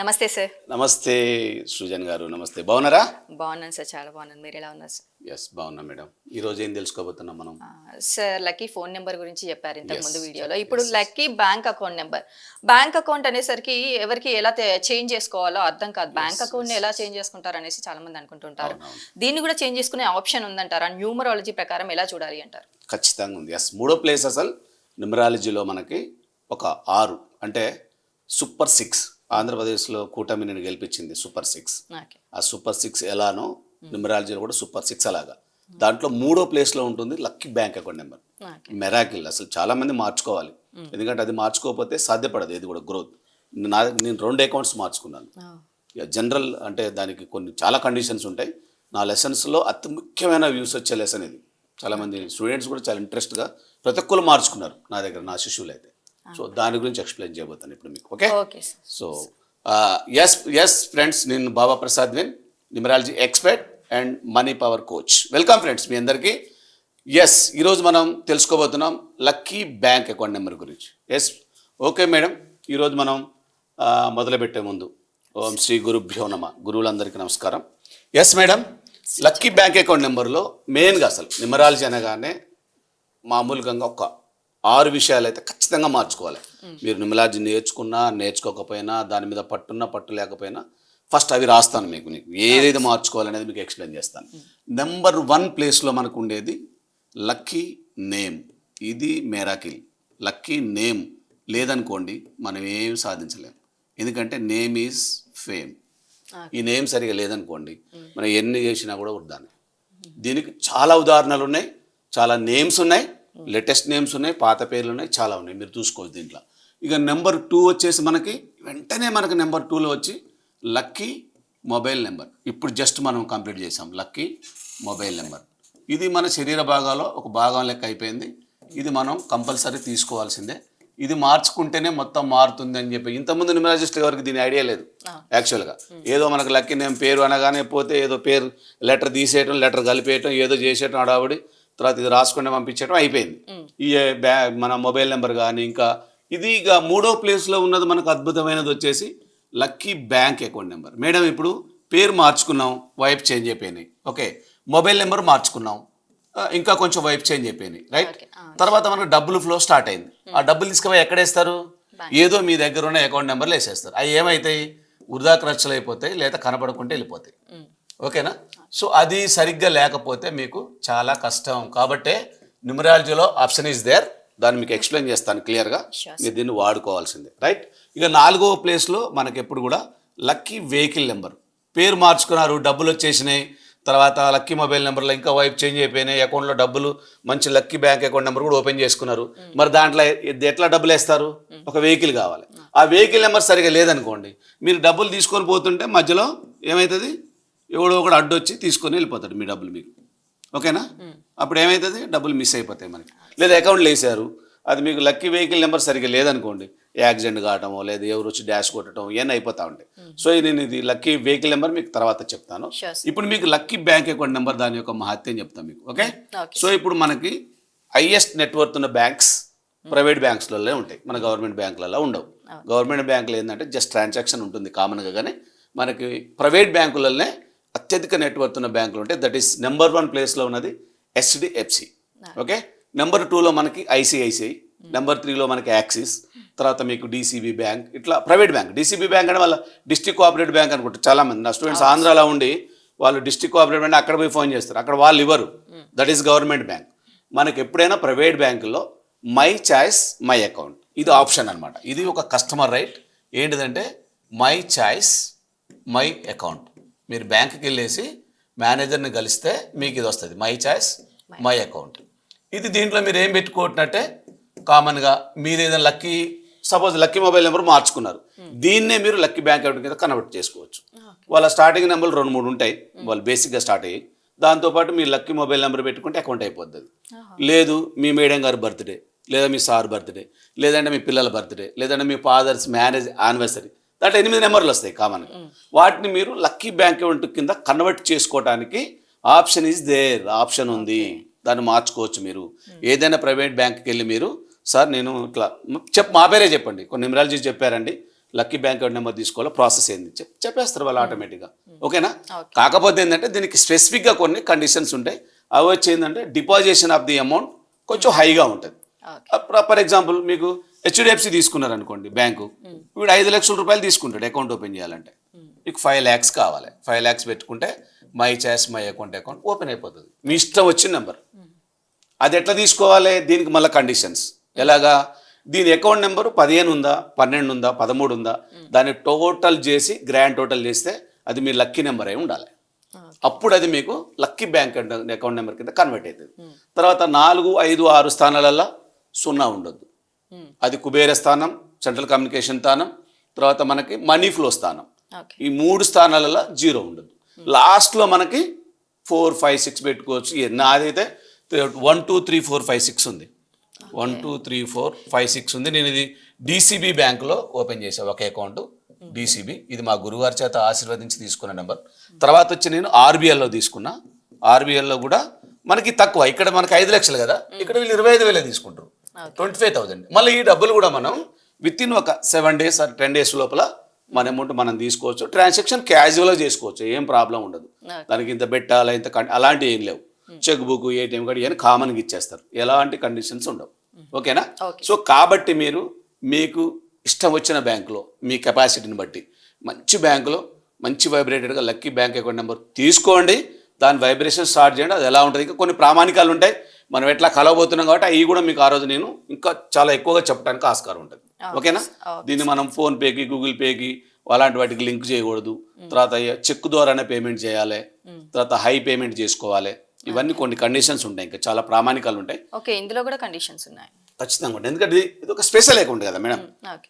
నమస్తే సార్ నమస్తే సృజన్ గారు. నమస్తే. బాగున్నారా? బాగున్నాను సార్ చాలా బాగున్నాను. మీరు ఎలా ఉన్నారు సార్ ఎస్ బాగున్నా మేడం. ఈరోజు ఏం తెలుసుకోబోతున్నాం మనం? సార్ లక్కీ ఫోన్ నెంబర్ గురించి చెప్పారు ఇంతకు ముందు వీడియోలో. ఇప్పుడు lucky bank account number bank account అనేసరికి ఎవరికి ఎలా చేంజ్ చేసుకోవాలో అర్థం కాదు. బ్యాంక్ అకౌంట్ని ఎలా చేంజ్ చేసుకుంటారు అనేసి చాలా మంది అనుకుంటుంటారు. దీన్ని కూడా చేంజ్ చేసుకునే ఆప్షన్ ఉందంటారా? న్యూమరాలజీ ప్రకారం ఎలా చూడాలి అంటారు? ఖచ్చితంగా ఉంది. ఎస్ మూడో ప్లేస్ అసలు న్యూమరాలజీలో మనకి ఒక ఆరు అంటే సూపర్ సిక్స్ ఆంధ్రప్రదేశ్లో కూటమిని గెలిపించింది సూపర్ సిక్స్ ఆ సూపర్ సిక్స్ ఎలానో న్యూమరాలజీలో కూడా సూపర్ సిక్స్ అలాగా. దాంట్లో మూడో ప్లేస్లో ఉంటుంది lucky bank account number miracle అసలు చాలా మంది మార్చుకోవాలి. ఎందుకంటే అది మార్చుకోకపోతే సాధ్యపడదు ఇది కూడా గ్రోత్ నా నేను రెండు అకౌంట్స్ మార్చుకున్నాను. ఇక జనరల్ అంటే దానికి కొన్ని చాలా కండిషన్స్ ఉంటాయి. నా లెసన్స్లో అతి ముఖ్యమైన వ్యూస్ వచ్చే లెసన్ ఇది. చాలామంది స్టూడెంట్స్ కూడా చాలా ఇంట్రెస్ట్గా ప్రతి ఒక్కరు మార్చుకున్నారు నా దగ్గర నా శిష్యులు అయితే సో దాని గురించి ఎక్స్ప్లెయిన్ చేయబోతాను ఇప్పుడు మీకు okay so yes yes friends నేను Baba Prasad win numerology expert and money power coach welcome friends మీ అందరికీ. ఎస్ ఈరోజు మనం తెలుసుకోబోతున్నాం లక్కీ బ్యాంక్ అకౌంట్ నెంబర్ గురించి. Yes okay madam. ఈరోజు మనం మొదలుపెట్టే ముందు. ఓం శ్రీ గురుభ్యో నమ. గురువులందరికీ నమస్కారం. Yes madam. Lucky bank account నెంబర్లో మెయిన్గా అసలు న్యూమరాలజీ అనగానే మామూలుగా ఒక ఆరు విషయాలు అయితే ఖచ్చితంగా మార్చుకోవాలి. మీరు నిమలాజీ నేర్చుకున్నా నేర్చుకోకపోయినా దాని మీద పట్టున్నా పట్టు లేకపోయినా ఫస్ట్ అవి రాస్తాను మీకు నీకు. ఏదైతే మార్చుకోవాలనేది మీకు ఎక్స్ప్లెయిన్ చేస్తాను. నెంబర్ వన్ ప్లేస్లో మనకు ఉండేది లక్కీ నేమ్. ఇది మేరాకిల్. లక్కీ నేమ్ లేదనుకోండి మనం ఏం సాధించలేం. ఎందుకంటే నేమ్ ఈజ్ ఫేమ్. ఈ నేమ్ సరిగా లేదనుకోండి మనం ఎన్ని చేసినా కూడా వద్దాన్ని దీనికి చాలా ఉదాహరణలు ఉన్నాయి చాలా నేమ్స్ ఉన్నాయి లేటెస్ట్ నేమ్స్ ఉన్నాయి పాత పేర్లు ఉన్నాయి చాలా ఉన్నాయి. మీరు చూసుకోవచ్చు దీంట్లో. ఇక నెంబర్ టూ వచ్చేసి మనకి వెంటనే మనకి నెంబర్ టూలో వచ్చి లక్కీ మొబైల్ నెంబర్ ఇప్పుడు జస్ట్ మనం కంప్లీట్ చేసాం. లక్కీ మొబైల్ నెంబర్ ఇది మన శరీర భాగాల్లో ఒక భాగం లెక్క అయిపోయింది. ఇది మనం కంపల్సరీ తీసుకోవాల్సిందే. ఇది మార్చుకుంటేనే మొత్తం మారుతుంది అని చెప్పి. ఇంతకుముందు న్యూమరాలజిస్ట్ ఎవరికి దీని ఐడియా లేదు. యాక్చువల్గా ఏదో మనకు లక్కీ నేమ్ పేరు అనగానే పోతే ఏదో పేరు లెటర్ తీసేయటం లెటర్ కలిపేయటం ఏదో చేసేయటం అడావిడి తర్వాత ఇది రాసుకుంటే పంపించడం అయిపోయింది. ఈ బ్యా మన మొబైల్ నెంబర్ కానీ ఇంకా ఇది ఇక మూడో ప్లేస్లో ఉన్నది మనకు అద్భుతమైనది వచ్చేసి lucky bank account number. Madam ఇప్పుడు పేరు మార్చుకున్నాం వైప్ చేంజ్ అయిపోయినాయి. ఓకే మొబైల్ నెంబర్ మార్చుకున్నాం. ఇంకా కొంచెం వైప్ చేంజ్ అయిపోయినాయి రైట్. తర్వాత మనకు డబ్బులు ఫ్లో స్టార్ట్ అయింది. ఆ డబ్బులు తీసుకుపోయి ఎక్కడ వేస్తారు? ఏదో మీ దగ్గర ఉన్న అకౌంట్ నెంబర్లు వేసేస్తారు. అవి ఏమవుతాయి వృధా ఖర్చులు అయిపోతాయి లేదా కనపడకుంటే వెళ్ళిపోతాయి. ఓకేనా? సో అది సరిగ్గా లేకపోతే మీకు చాలా కష్టం. కాబట్టే న్యూమరాలజీలో ఆప్షన్ ఈజ్ దేర్ దాన్ని మీకు ఎక్స్ప్లెయిన్ చేస్తాను క్లియర్గా. మీరు దీన్ని వాడుకోవాల్సిందే. రైట్? ఇక నాలుగో ప్లేస్లో మనకి ఎప్పుడు కూడా లక్కీ వెహికల్ నెంబర్. పేరు మార్చుకున్నారు డబ్బులు వచ్చేసినాయి. తర్వాత లక్కీ మొబైల్ నెంబర్లో ఇంకా వైపు చేంజ్ అయిపోయినాయి. అకౌంట్లో డబ్బులు మంచి లక్కీ బ్యాంక్ అకౌంట్ నెంబర్ కూడా ఓపెన్ చేసుకున్నారు. మరి దాంట్లో ఎట్లా డబ్బులు వేస్తారు? ఒక వెహికల్ కావాలి. ఆ వెహికల్ నెంబర్ సరిగా లేదనుకోండి మీరు డబ్బులు తీసుకొని పోతుంటే మధ్యలో ఏమవుతుంది? ఎవడో ఒకడు అడ్డు వచ్చి తీసుకొని వెళ్ళిపోతాడు మీ డబ్బులు మీకు. ఓకేనా? అప్పుడు ఏమవుతుంది డబ్బులు మిస్ అయిపోతాయి మనకి. లేదా అకౌంట్లు వేసారు అది మీకు లక్కీ వెహికల్ నెంబర్ సరిగ్గా లేదనుకోండి. యాక్సిడెంట్ కావటమో లేదా ఎవరు వచ్చి డాష్ కొట్టడం ఇవన్నీ అయిపోతూ ఉంటాయి. సో ఇది నేను ఇది లక్కీ వెహికల్ నెంబర్ మీకు తర్వాత చెప్తాను. ఇప్పుడు మీకు లక్కీ బ్యాంక్ అకౌంట్ నెంబర్ దాని యొక్క మహత్యం చెప్తాను మీకు. ఓకే. సో ఇప్పుడు మనకి హైయెస్ట్ నెట్వర్త్ ఉన్న బ్యాంక్స్ ప్రైవేట్ బ్యాంక్స్లలో ఉంటాయి. మన గవర్నమెంట్ బ్యాంకులలో ఉండవు. గవర్నమెంట్ బ్యాంకులు ఏంటంటే జస్ట్ ట్రాన్సాక్షన్ ఉంటుంది కామన్గా కానీ మనకి ప్రైవేట్ బ్యాంకులలోనే అత్యధిక నెట్వర్త్ ఉన్న బ్యాంకులు ఉంటాయి దట్ ఈస్ నెంబర్ వన్ ప్లేస్లో ఉన్నది హెచ్డిఎఫ్సి ఓకే నెంబర్ టూలో మనకి ఐసిఐసిఐ నెంబర్ త్రీలో మనకి యాక్సిస్ తర్వాత మీకు డీసీబీ బ్యాంక్ ఇట్లా ప్రైవేట్ బ్యాంక్ డీసీబీ బ్యాంక్ అంటే వాళ్ళ డిస్ట్రిక్ట్ కోఆపరేటివ్ బ్యాంక్ అనుకుంటారు చాలా మంది నా స్టూడెంట్స్ ఆంధ్రాలో ఉండి వాళ్ళు డిస్ట్రిక్ట్ కోఆపరేటివ్ బ్యాంక్ అక్కడ పోయి ఫోన్ చేస్తారు. అక్కడ వాళ్ళు ఇవ్వరు. దట్ ఈస్ గవర్నమెంట్ బ్యాంక్ మనకి ఎప్పుడైనా ప్రైవేట్ బ్యాంకుల్లో మై చాయిస్ మై అకౌంట్ ఇది ఆప్షన్ అన్నమాట. ఇది ఒక కస్టమర్ రైట్ ఏంటిదంటే మై చాయిస్ మై అకౌంట్ మీరు బ్యాంక్కి వెళ్ళేసి మేనేజర్ని కలిస్తే మీకు ఇది వస్తుంది. My choice my account. ఇది దీంట్లో మీరు ఏం పెట్టుకుంటున్నట్టే కామన్గా మీరు ఏదైనా lucky suppose lucky mobile number మార్చుకున్నారు. దీన్నే మీరు లక్కీ బ్యాంక్ అకౌంట్ కింద కన్వర్ట్ చేసుకోవచ్చు. వాళ్ళ స్టార్టింగ్ నెంబర్లు రెండు మూడు ఉంటాయి. వాళ్ళు బేసిక్గా స్టార్ట్ అయ్యి దాంతోపాటు మీ లక్కీ మొబైల్ నెంబర్ పెట్టుకుంటే అకౌంట్ అయిపోద్ది. లేదు మీ మేడం గారి బర్త్డే లేదా మీ సార్ బర్త్డే లేదంటే మీ పిల్లల బర్త్డే లేదంటే మీ ఫాదర్స్ మ్యారేజ్ యానివర్సరీ దాంట్లో ఎనిమిది నెంబర్లు వస్తాయి కామన్గా. వాటిని మీరు లక్కీ బ్యాంక్ అకౌంట్ కింద కన్వర్ట్ చేసుకోవడానికి ఆప్షన్ ఈజ్ దేర్ ఆప్షన్ ఉంది. దాన్ని మార్చుకోవచ్చు మీరు. ఏదైనా ప్రైవేట్ బ్యాంక్కి వెళ్ళి మీరు సార్ నేను ఇట్లా చెప్ మా పేరే చెప్పండి. కొన్ని న్యూమరాలజీ చెప్పారండి. లక్కీ బ్యాంక్ అకౌంట్ నెంబర్ తీసుకోవాలో ప్రాసెస్ ఏంది? చెప్- చెప్పేస్తారు వాళ్ళు ఆటోమేటిక్గా. ఓకేనా. కాకపోతే ఏంటంటే దీనికి స్పెసిఫిక్గా కొన్ని కండిషన్స్ ఉంటాయి. అవి వచ్చి ఏంటంటే డిపాజిషన్ ఆఫ్ ది అమౌంట్ కొంచెం హైగా ఉంటుంది. ఫర్ ఎగ్జాంపుల్ మీకు హెచ్డిఎఫ్సి తీసుకున్నారు అనుకోండి బ్యాంకు వీడు ఐదు లక్షల రూపాయలు తీసుకుంటాడు అకౌంట్ ఓపెన్ చేయాలంటే. మీకు ఫైవ్ ల్యాక్స్ కావాలి. ఫైవ్ ల్యాక్స్ పెట్టుకుంటే my choice my account account open అయిపోతుంది. మీ ఇష్టం వచ్చిన నెంబర్ అది ఎట్లా తీసుకోవాలి? దీనికి మళ్ళీ కండిషన్స్ ఎలాగా? దీని అకౌంట్ నెంబర్ పదిహేను ఉందా పన్నెండు ఉందా పదమూడు ఉందా? దాన్ని టోటల్ చేసి గ్రాండ్ టోటల్ చేస్తే అది మీ లక్కీ నెంబర్ అయి ఉండాలి. అప్పుడు అది మీకు లక్కీ బ్యాంక్ అకౌంట్ నెంబర్ కింద కన్వర్ట్ అవుతుంది. తర్వాత నాలుగు ఐదు ఆరు స్థానాలలో సున్నా ఉండొద్దు. అది కుబేర స్థానం సెంట్రల్ కమ్యూనికేషన్ స్థానం తర్వాత మనకి మనీ ఫ్లో స్థానం. ఈ మూడు స్థానాలలో జీరో ఉండదు. లాస్ట్లో మనకి ఫోర్ ఫైవ్ సిక్స్ పెట్టుకోవచ్చు. నాదైతే one two three four five six ఉంది. One two three four five six ఉంది. నేను ఇది డీసీబీ బ్యాంకులో ఓపెన్ చేసా ఒక అకౌంట్ డీసీబీ ఇది మా గురువారి చేత ఆశీర్వదించి తీసుకున్న నెంబర్. తర్వాత వచ్చి నేను ఆర్బీఎల్లో తీసుకున్నా. ఆర్బీఎల్లో కూడా మనకి తక్కువ. ఇక్కడ మనకి ఐదు లక్షలు కదా. ఇక్కడ వీళ్ళు ఇరవై ఐదు వేలే తీసుకుంటారు. ట్వంటీ ఫైవ్ థౌసండ్ మళ్ళీ ఈ డబ్బులు కూడా మనం విత్ ఇన్ ఒక seven days or ten days లోపల మన అమౌంట్ మనం తీసుకోవచ్చు. ట్రాన్సాక్షన్ క్యాజువల్గా చేసుకోవచ్చు. ఏం ప్రాబ్లం ఉండదు. దానికి ఇంత పెట్టాలా ఇంత అలాంటివి ఏం లేవు. చెక్ బుక్ ఏటీఎం కార్డు ఇవన్నీ కామన్గా ఇచ్చేస్తారు. ఎలాంటి కండిషన్స్ ఉండవు. ఓకేనా? Okay. సో కాబట్టి మీరు మీకు ఇష్టం వచ్చిన బ్యాంకులో మీ కెపాసిటీని బట్టి మంచి బ్యాంకులో మంచి వైబ్రేటెడ్గా లక్కీ బ్యాంక్ అకౌంట్ నెంబర్ తీసుకోండి. దాని వైబ్రేషన్ స్టార్ట్ చేయండి. అది ఎలా ఉంటుంది? ఇంకా కొన్ని ప్రామాణికాలు ఉంటాయి. మనం ఎట్లా కలవబోతున్నాం కాబట్టి అవి కూడా మీకు ఆ రోజు నేను ఇంకా చాలా ఎక్కువగా చెప్పడానికి ఆస్కారం ఉంటుంది. ఓకేనా. దీన్ని మనం ఫోన్ పేకి గూగుల్ పేకి అలాంటి వాటికి లింక్ చేయకూడదు. తర్వాత చెక్ ద్వారానే పేమెంట్ చేయాలి. తర్వాత హై పేమెంట్ చేసుకోవాలి. ఇవన్నీ కొన్ని కండిషన్స్ ఉంటాయి ఇంకా చాలా ప్రామాణికాలు ఉంటాయి. ఓకే ఇందులో కూడా కండిషన్స్ ఉన్నాయి. ఖచ్చితంగా ఉంటాయి. ఎందుకంటే ఇది- ఒక స్పెషల్ అకౌంట్ కదా మేడం.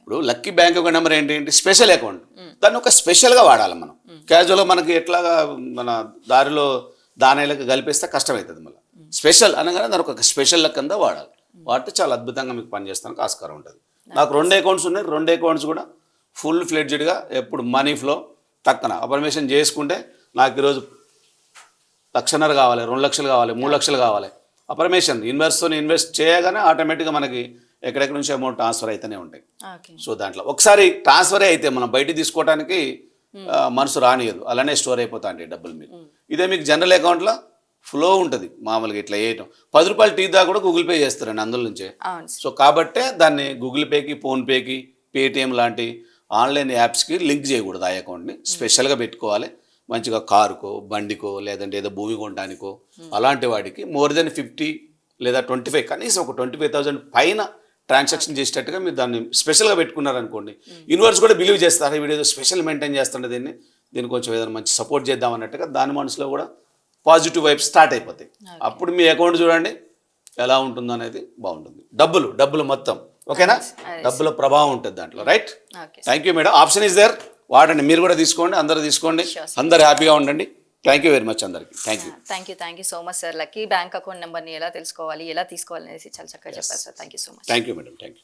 ఇప్పుడు లక్కీ బ్యాంక్ అకౌంట్ నెంబర్ ఏంటి ఏంటి స్పెషల్ అకౌంట్ దాన్ని ఒక స్పెషల్గా వాడాలి మనం. క్యాజువల్గా మనకి ఎట్లాగా మన దారిలో దానిలకు కలిపేస్తే కష్టమవుతుంది మళ్ళీ. స్పెషల్ అనగానే దానికి ఒక స్పెషల్ కింద వాడాలి. వాడితే చాలా అద్భుతంగా మీకు పనిచేస్తానికి ఆస్కారం ఉంటుంది. నాకు రెండు అకౌంట్స్ ఉన్నాయి. రెండు అకౌంట్స్ కూడా ఫుల్ ఫ్లెడ్జ్డ్గా ఎప్పుడు మనీ ఫ్లో తక్కన. అపర్మేషన్ చేసుకుంటే నాకు ఈరోజు లక్షన్నర కావాలి రెండు లక్షలు కావాలి మూడు లక్షలు కావాలి. అపర్మేషన్ ఇన్వెస్ట్తో ఇన్వెస్ట్ చేయగానే ఆటోమేటిక్గా మనకి ఎక్కడెక్కడి నుంచి అమౌంట్ ట్రాన్స్ఫర్ అయితేనే ఉంటాయి. సో దాంట్లో ఒకసారి ట్రాన్స్ఫర్ అయితే మనం బయట తీసుకోవడానికి ఆ, మనసు రానియదు అలానే స్టోర్ అయిపోతా డబ్బులు మీకు. ఇదే మీకు జనరల్ అకౌంట్లో ఫ్లో ఉంటుంది. మామూలుగా ఇట్లా వేయటం. పది రూపాయలు టీ దాకా కూడా గూగుల్ పే చేస్తారండి అందులో నుంచే. సో కాబట్టే దాన్ని గూగుల్ పేకి ఫోన్పేకి పేటిఎం లాంటి ఆన్లైన్ యాప్స్కి లింక్ చేయకూడదు ఆ అకౌంట్ని స్పెషల్గా పెట్టుకోవాలి. మంచిగా కారుకో బండికో లేదంటే ఏదో భూమి కొనడానికో అలాంటి వాటికి మోర్ దెన్ ఫిఫ్టీ లేదా ట్వంటీ ఫైవ్ కనీసం ఒక ట్వంటీ ఫైవ్ థౌసండ్ పైన ట్రాన్సాక్షన్ చేసేటట్టుగా మీరు దాన్ని స్పెషల్గా పెట్టుకున్నారనుకోండి. యూనివర్స్ కూడా బిలీవ్ చేస్తారు వీడు ఏదో స్పెషల్ మెయింటైన్ చేస్తుండే దీన్ని. దీన్ని కొంచెం ఏదైనా మంచి సపోర్ట్ చేద్దాం అన్నట్టుగా దాని మనసులో కూడా పాజిటివ్ వైపు స్టార్ట్ అయిపోతాయి. అప్పుడు మీ అకౌంట్ చూడండి ఎలా ఉంటుందో అనేది బాగుంటుంది. డబ్బులు డబ్బులు మొత్తం. ఓకేనా డబ్బుల ప్రభావం ఉంటుంది దాంట్లో right thank you madam option is there వాడండి మీరు కూడా తీసుకోండి అందరూ తీసుకోండి అందరు హ్యాపీగా ఉండండి. థ్యాంక్ యూ వెరీ మచ్ అందరికి. Thank you thank you thank you so much sir lucky bank account నెంబర్ని ఎలా తెలుసుకోవాలి ఎలా తీసుకోవాలి అనేసి చాలా చక్కగా చెప్పారు sir thank you so much thank you madam thank you